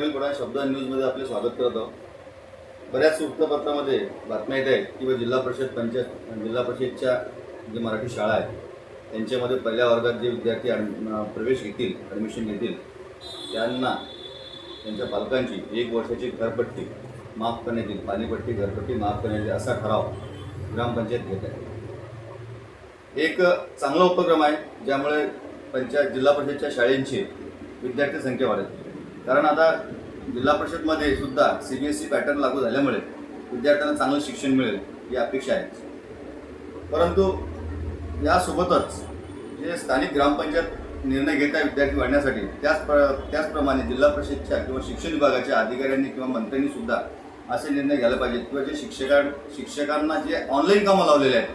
जमील पडा शब्द न्यूजमध्ये आपले स्वागत करत आहोत. बऱ्याच वृत्तपत्रामध्ये बातम्या येत आहेत की जिल्हा परिषद पंचायत जिल्हा परिषदच्या जे मराठी शाळा आहेत त्यांच्यामध्ये पहिल्या वर्गात जे विद्यार्थी प्रवेश घेतील ॲडमिशन घेतील त्यांना त्यांच्या पालकांची एक वर्षाची घरपट्टी माफ करण्यात येईल पाणीपट्टी घरपट्टी माफ करण्यात येईल असा ठराव ग्रामपंचायत घेत आहे. एक चांगला उपक्रम आहे ज्यामुळे पंचायत जिल्हा परिषदच्या शाळेंची विद्यार्थी संख्या वाढेल. कारण आता जिल्हा परिषदमध्ये सुद्धा C B S E pattern लागू झाल्यामुळे विद्यार्थ्यांना चांगलं शिक्षण मिळेल ही अपेक्षा आहे. परंतु यासोबतच जे स्थानिक ग्रामपंचायत निर्णय घेत आहे विद्यार्थी वाढण्यासाठी त्याच प्र त्याचप्रमाणे जिल्हा परिषदच्या किंवा शिक्षण विभागाच्या अधिकाऱ्यांनी किंवा मंत्र्यांनी सुद्धा असे निर्णय घ्यायला पाहिजेत. किंवा जे शिक्षकां शिक्षकांना जे ऑनलाईन कामं लावलेले आहेत.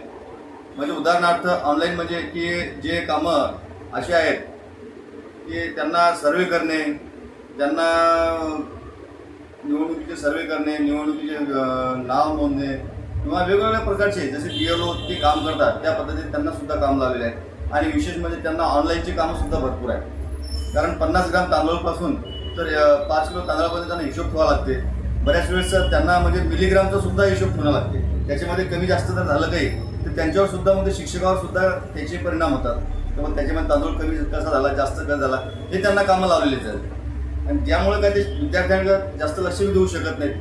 म्हणजे उदाहरणार्थ ऑनलाईन म्हणजे की जे कामं असे आहेत की त्यांना सर्वे करणे त्यांना निवडणुकीचे सर्वे करणे निवडणुकीचे नाव नोंदणे किंवा वेगवेगळ्या प्रकारचे जसे बी एल ओ ते काम करतात त्या पद्धतीने त्यांना सुद्धा काम लावलेले आहे. आणि विशेष म्हणजे त्यांना ऑनलाईनची कामं सुद्धा भरपूर आहे कारण पन्नास ग्राम तांदूळपासून तर पाच किलो तांदळापर्यंत त्यांना हिशोब ठेवा लागते. बऱ्याच वेळेस त्यांना म्हणजे मिलीग्रामचा सुद्धा हिशोब ठेवा लागते. त्याच्यामध्ये कमी जास्त जर झालं काही तर त्यांच्यावर सुद्धा म्हणजे शिक्षकावर सुद्धा त्याचे परिणाम होतात. किंवा त्याच्यामध्ये तांदूळ कमी कसा झाला जास्त कसा झाला हे त्यांना कामं लावलेले आहेत. आणि त्यामुळे काय ते विद्यार्थ्यांकडे जास्त लक्ष देऊ शकत नाहीत.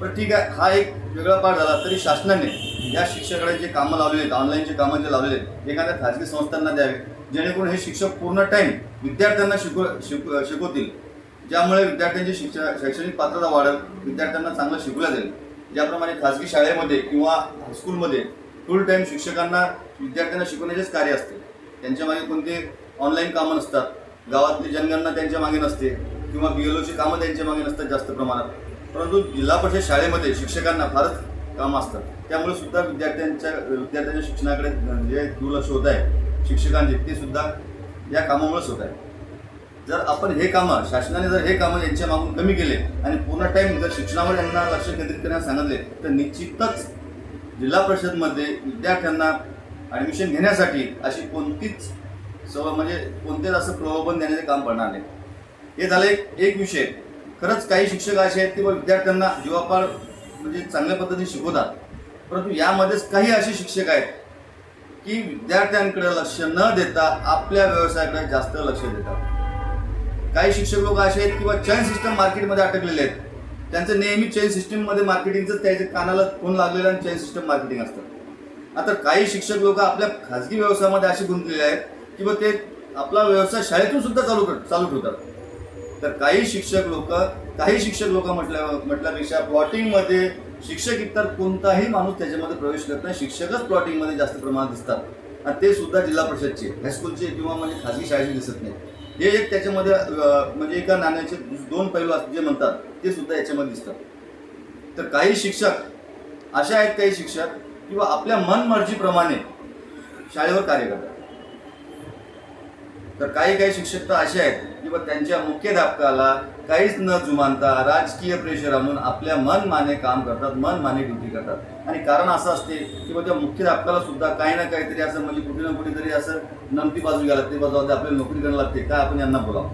पण ठीक आहे. हा एक वेगळा पाठ झाला तरी शासनाने या शिक्षकांना जे कामं लावलेले आहेत ऑनलाईनचे कामं जे लावलेले आहेत एखाद्या खाजगी संस्थांना द्यावे जेणेकरून हे शिक्षक पूर्ण टाईम विद्यार्थ्यांना शिकव शिक शिकवतील. ज्यामुळे विद्यार्थ्यांची शिक्षा शैक्षणिक पात्रता वाढेल विद्यार्थ्यांना चांगलं शिकवलं जाईल. ज्याप्रमाणे खाजगी शाळेमध्ये किंवा हायस्कूलमध्ये फुल टाईम शिक्षकांना विद्यार्थ्यांना शिकवण्याचेच कार्य असते. त्यांच्या मागे कोणते ऑनलाईन कामं नसतात. गावातली जनगणना त्यांच्या मागे नसते किंवा बी एल ओची कामं त्यांच्या मागे नसतात जास्त प्रमाणात. परंतु जिल्हा परिषद शाळेमध्ये शिक्षकांना फारच कामं असतात. त्यामुळे सुद्धा विद्यार्थ्यांच्या विद्यार्थ्यांच्या शिक्षणाकडे जे दुर्लक्ष होत आहे. शिक्षकांचे ते सुद्धा या कामामुळेच होत आहे. जर आपण हे कामं शासनाने जर हे कामं यांच्या मागून कमी केले आणि पूर्ण टाईम जर शिक्षणावर यांना लक्ष केंद्रित करण्यास सांगितले तर निश्चितच जिल्हा परिषदमध्ये विद्यार्थ्यांना ॲडमिशन घेण्यासाठी अशी कोणतीच सव म्हणजे कोणतेच असं प्रलोभन देण्याचे काम पडणार नाही. हे झालं एक एक विषय. खरंच काही शिक्षक असे आहेत की बा विद्यार्थ्यांना जीवापाड म्हणजे चांगल्या पद्धतीने शिकवतात. परंतु यामध्येच काही असे शिक्षक आहेत की विद्यार्थ्यांकडे लक्ष न देता आपल्या व्यवसायाकडे जास्त लक्ष देतात. काही शिक्षक लोक असे आहेत किंवा चैन सिस्टम मार्केटमध्ये अटकलेले आहेत. त्यांचं नेहमी चैन सिस्टममध्ये मार्केटिंगचं त्याच्या कानाला फोन लागलेलं आणि चैन सिस्टम मार्केटिंग असतं. आता काही शिक्षक लोक आपल्या खाजगी व्यवसायामध्ये असे गुंतलेले आहेत किंवा ते आपला व्यवसाय शाळेतून सुद्धा चालू कर चालू ठेवतात. तर काही शिक्षक लोक काही शिक्षक लोक म्हटल्या म्हटल्यापेक्षा प्लॉटिंगमध्ये शिक्षक इतर कोणताही माणूस त्याच्यामध्ये प्रवेश करत नाही. शिक्षकच प्लॉटिंगमध्ये जास्त प्रमाणात दिसतात. आणि ते सुद्धा जिल्हा परिषदचे हायस्कूलचे किंवा म्हणजे खाजगी शाळेचे दिसत नाही हे एक त्याच्यामध्ये म्हणजे एका नाण्याचे दोन पैलू जे म्हणतात ते सुद्धा याच्यामध्ये दिसतात. तर काही शिक्षक अशा आहेत काही शिक्षक किंवा आपल्या मनमर्जीप्रमाणे शाळेवर कार्य करतात. तर काही काही शिक्षक तर असे आहेत की बा त्यांच्या मुख्याध्यापकाला काहीच न जुमानता राजकीय प्रेशर आणून आपल्या मन माने काम करतात मन माने ड्युटी करतात. आणि कारण असं असते की मग त्या मुख्याध्यापकाला सुद्धा काही ना काहीतरी असं म्हणजे कुठे ना कुठेतरी असं नमती बाजू घ्यायला लागते बाजू आपल्याला नोकरी करायला लागते काय आपण यांना बोलावं?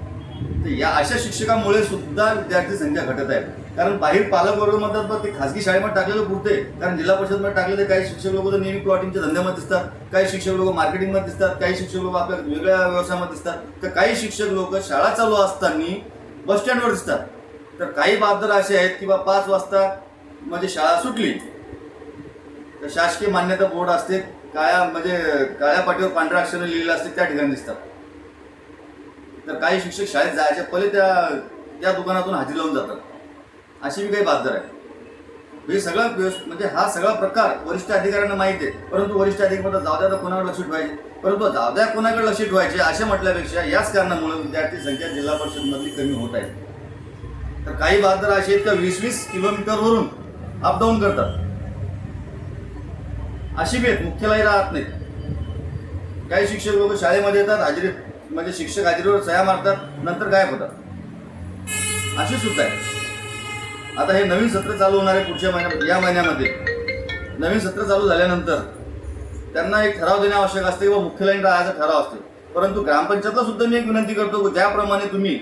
तर या अशा शिक्षकामुळे सुद्धा विद्यार्थी संख्या घटत आहे कारण बाहेर पालक वर्ग म्हणतात पण ते खाजगी शाळेमध्ये टाकलेलं पुरते. कारण जिल्हा परिषदमध्ये टाकलेले काही शिक्षक लोक तर नेहमी प्लॉटिंगच्या धंद्यामध्ये दिसतात. काही शिक्षक लोक मार्केटिंगमध्ये दिसतात. काही शिक्षक लोक आपल्या वेगळ्या व्यवसायामध्ये दिसतात. तर काही शिक्षक लोक शाळा चालू असताना बस स्टँडवर दिसतात. तर काही बाबदार असे आहेत की बा पाच वाजता म्हणजे शाळा सुटली. तर शासकीय मान्यता बोर्ड असते. काळ्या म्हणजे काळ्या पाठीवर पांढऱ्या अक्षराने लिहिलेलं असते त्या ठिकाणी दिसतात. तर काही शिक्षक शाळेत जायच्या पहिले त्या त्या दुकानातून हाजी लावून जातात. अशी बी काही बादर आहे. हे सगळं म्हणजे हा सगळा प्रकार वरिष्ठ अधिकाऱ्यांना माहिती आहे. परंतु वरिष्ठ अधिकारी म्हणतात जाऊ द्या आता कोणाकडे लक्ष ठेवायचे? परंतु जाऊ द्या कोणाकडे लक्ष ठेवायचे असे म्हटल्यापेक्षा याच कारणामुळे विद्यार्थी संख्या जिल्हा परिषदमधली कमी होत आहे. तर काही बादर असे आहेत का वीस वीस किलोमीटरवरून अपडाऊन करतात. अशी बी मुख्यालय राहत नाहीत. काही शिक्षक लोक शाळेमध्ये येतात हाजिरी म्हणजे शिक्षक हजेरीवर सह्या मारतात नंतर गायब होतात. अशी सुद्धा आहे. आता हे नवीन सत्र चालू होणार आहे पुढच्या महिन्या या महिन्यामध्ये. नवीन सत्र चालू झाल्यानंतर त्यांना एक ठराव देणे आवश्यक असते किंवा मुख्यालयीन राहायचा ठराव असते. परंतु ग्रामपंचायतला सुद्धा मी एक विनंती करतो की ज्याप्रमाणे तुम्ही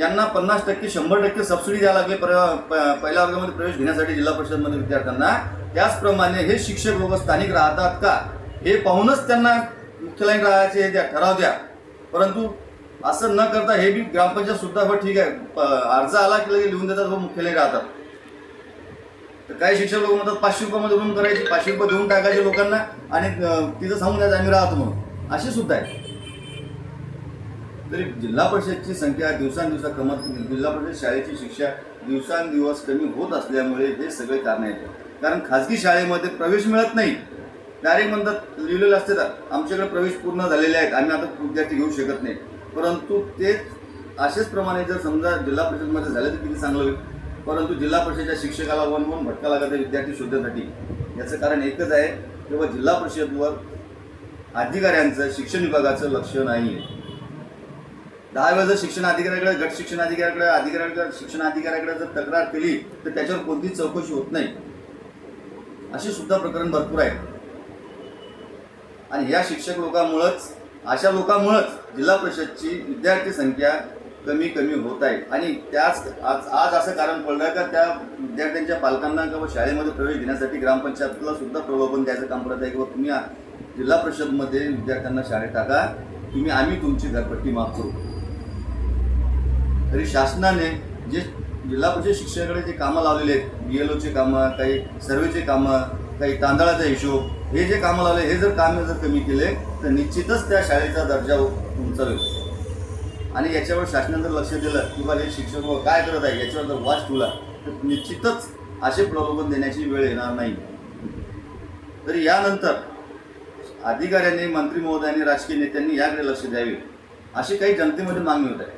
यांना पन्नास टक्के शंभर टक्के सबसिडी द्यायला लागले पर- पहिल्या वर्गामध्ये प्रवेश घेण्यासाठी जिल्हा परिषदमध्ये विद्यार्थ्यांना त्याचप्रमाणे हे शिक्षक लोक स्थानिक राहतात का हे पाहूनच त्यांना मुख्यालयीन राहायचे हे द्या ठराव द्या. परंतु असं न करता हे बी ग्रामपंचायत सुद्धा बरं ठीक आहे. अर्ज आला की लगेच लिहून देतात व मुख्यालय राहतात. तर काही शिक्षक लोक म्हणतात पाचशे रुपयामध्ये रूम करायची पाचशे रुपये देऊन टाकायचे लोकांना आणि तिथं सांगून द्यायचं आम्ही राहतो म्हणून. अशी सुद्धा आहे. तरी जिल्हा परिषदची संख्या दिवसांदिवसा कमत जिल्हा परिषद शाळेची शिक्षा दिवसांदिवस कमी होत असल्यामुळे हे सगळे कारण आहेत. कारण खाजगी शाळेमध्ये प्रवेश मिळत नाही. डायरेक्ट म्हणतात लिहिलेलं असते तर. आमच्याकडे प्रवेश पूर्ण झालेले आहेत. आम्ही आता विद्यार्थी घेऊ शकत नाही. परंतु तेच असेच प्रमाणे जर समजा जिल्हा परिषदमध्ये झालं तर किती चांगलं होईल. परंतु जिल्हा परिषदेच्या शिक्षकाला वन वन भटका लागत आहे विद्यार्थी शोधण्यासाठी? याचं कारण एकच आहे किंवा जिल्हा परिषदवर अधिकाऱ्यांचं शिक्षण विभागाचं लक्ष नाही आहे. दहा वेळा जर शिक्षण अधिकाऱ्याकडे गट शिक्षण अधिकाऱ्याकडे अधिकाऱ्याकडे शिक्षण अधिकाऱ्याकडे जर तक्रार केली तर त्याच्यावर कोणतीच चौकशी होत नाही. अशी सुद्धा प्रकरण भरपूर आहे. आणि या शिक्षक लोकांमुळंच अशा लोकांमुळंच जिल्हा परिषदची विद्यार्थी संख्या कमी कमी होत आहे. आणि त्याच आज आज असं कारण पडलं का त्या विद्यार्थ्यांच्या पालकांना किंवा शाळेमध्ये प्रवेश घेण्यासाठी ग्रामपंचायतला सुद्धा प्रलोभन द्यायचं काम करत आहे किंवा तुम्ही जिल्हा परिषदमध्ये विद्यार्थ्यांना शाळेत टाका तुम्ही आम्ही तुमची घरपट्टी माफ करू. तरी शासनाने जे जिल्हा परिषद शिक्षणाकडे जे कामं लावलेले आहेत बी एल ओचे कामं काही सर्वेचे कामं काही तांदळाचा हिशोब हे जे कामं लावले हे जर कामे जर कमी केले तर निश्चितच त्या शाळेचा दर्जा उंचावेल आणि याच्यावर शासनानं जर लक्ष दिलं किंवा हे शिक्षक व काय करत आहे याच्यावर जर वाच ठेवला तर निश्चितच असे प्रलोभन देण्याची वेळ येणार नाही. तरी यानंतर अधिकाऱ्यांनी मंत्री महोदयांनी राजकीय नेत्यांनी याकडे लक्ष द्यावे अशी काही जनतेमध्ये मागणी होत आहे.